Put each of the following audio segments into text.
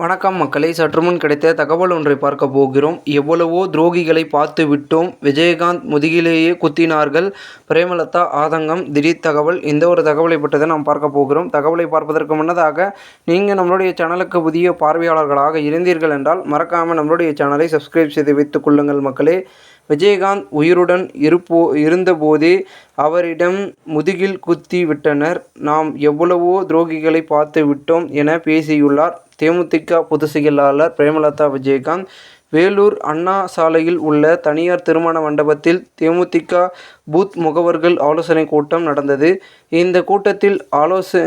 வணக்கம் மக்களை சற்றுமுன் கிடைத்த தகவல் ஒன்றை பார்க்க போகிறோம். எவ்வளவோ துரோகிகளை பார்த்து விட்டோம். விஜயகாந்த் முதுகிலேயே குத்தினார்கள். பிரேமலதா ஆதங்கம் திடீர் தகவல் இந்த ஒரு தகவலை பற்றி நாம் பார்க்க போகிறோம். தகவலை பார்ப்பதற்கு முன்னதாக நீங்கள் நம்மளுடைய சேனலுக்கு புதிய பார்வையாளர்களாக இருந்தீர்கள் என்றால் மறக்காமல் நம்மளுடைய சேனலை சப்ஸ்கிரைப் செய்து வைத்துக் கொள்ளுங்கள் மக்களே. விஜயகாந்த் உயிருடன் இருப்போ இருந்தபோதே அவரிடம் முதுகில் குத்தி விட்டனர். நாம் எவ்வளவோ துரோகிகளை பார்த்து விட்டோம் என பேசியுள்ளார். தேமுதிக பொதுச் செயலாளர் பிரேமலதா விஜயகாந்த் வேலூர் அண்ணா சாலையில் உள்ள தனியார் திருமண மண்டபத்தில் தேமுதிக பூத் முகவர்கள் ஆலோசனை கூட்டம் நடந்தது. இந்த கூட்டத்தில் ஆலோச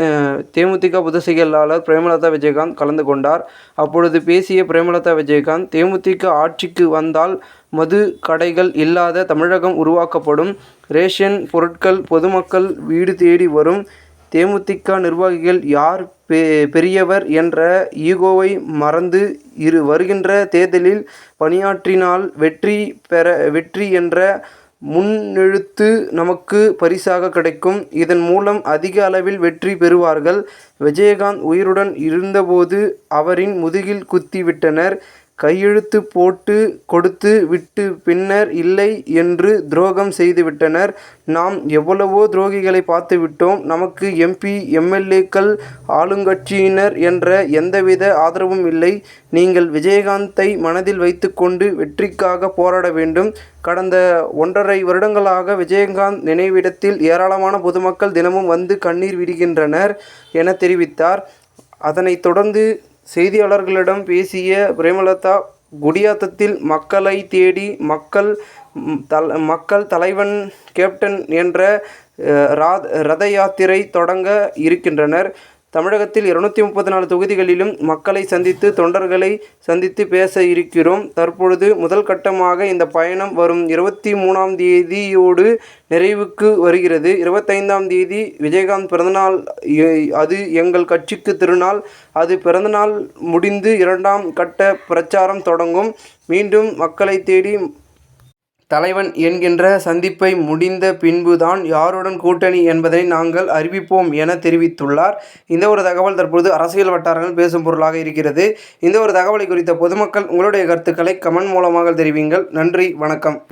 தேமுதிக பொதுச் செயலாளர் பிரேமலதா விஜயகாந்த் கலந்து கொண்டார். அப்பொழுது பேசிய பிரேமலதா விஜயகாந்த் தேமுதிக ஆட்சிக்கு வந்தால் மது கடைகள் இல்லாத தமிழகம் உருவாக்கப்படும். ரேஷன் பொருட்கள் பொதுமக்கள் வீடு தேடி வரும். தேமுதிக நிர்வாகிகள் யார் பெ பெரியவர் என்ற ஈகோவை மறந்து இரு வருகின்ற தேர்தலில் பணியாற்றினால் வெற்றி பெற வெற்றி என்ற முன்னெழுத்து நமக்கு பரிசாக கிடைக்கும். இதன் மூலம் அதிக அளவில் வெற்றி பெறுவார்கள். விஜயகாந்த் உயிருடன் இருந்தபோது அவரின் முதுகில் குத்தி விட்டனர் கையெழுத்து போட்டு கொடுத்து விட்டு பின்னர் இல்லை என்று துரோகம் செய்துவிட்டனர் நாம் எவ்வளவோ துரோகிகளை பார்த்துவிட்டோம் நமக்கு எம்பி எம்எல்ஏக்கள் ஆளுங்கட்சியினர் என்ற எந்தவித ஆதரவும் இல்லை. நீங்கள் விஜயகாந்தை மனதில் வைத்துக்கொண்டு வெற்றிக்காக போராட வேண்டும். கடந்த ஒன்றரை வருடங்களாக விஜயகாந்த் நினைவிடத்தில் ஏராளமான பொதுமக்கள் தினமும் வந்து கண்ணீர் விடுகின்றனர் என தெரிவித்தார். அதனைத் தொடர்ந்து செய்தியாளர்களிடம் பேசிய பிரேமலதா குடியாத்தத்தில் மக்களை தேடி மக்கள் தல் மக்கள் தலைவன் கேப்டன் என்ற ரத யாத்திரை தொடங்க இருக்கின்றனர். தமிழகத்தில் இருநூத்தி முப்பத்தி நாலு தொகுதிகளிலும் மக்களை சந்தித்து தொண்டர்களை சந்தித்து பேச இருக்கிறோம். தற்பொழுது முதல் கட்டமாக இந்த பயணம் வரும் இருபத்தி மூணாம் தேதியோடு நிறைவுக்கு வருகிறது. இருபத்தைந்தாம் தேதி விஜயகாந்த் பிறந்தநாள் அது எங்கள் கட்சிக்கு திருநாள். அது பிறந்தநாள் முடிந்து இரண்டாம் கட்ட பிரச்சாரம் தொடங்கும். மீண்டும் மக்களை தேடி தலைவன் என்கின்ற சந்திப்பை முடிந்த பின்புதான் யாருடன் கூட்டணி என்பதை நாங்கள் அறிவிப்போம் என தெரிவித்துள்ளார். இந்த ஒரு தகவல் தற்போது அரசியல் வட்டாரங்கள் பேசும் பொருளாக இருக்கிறது. இந்த ஒரு தகவலை குறித்த பொதுமக்கள் உங்களுடைய கருத்துக்களை கமெண்ட் மூலமாக தெரிவிங்கள். நன்றி வணக்கம்.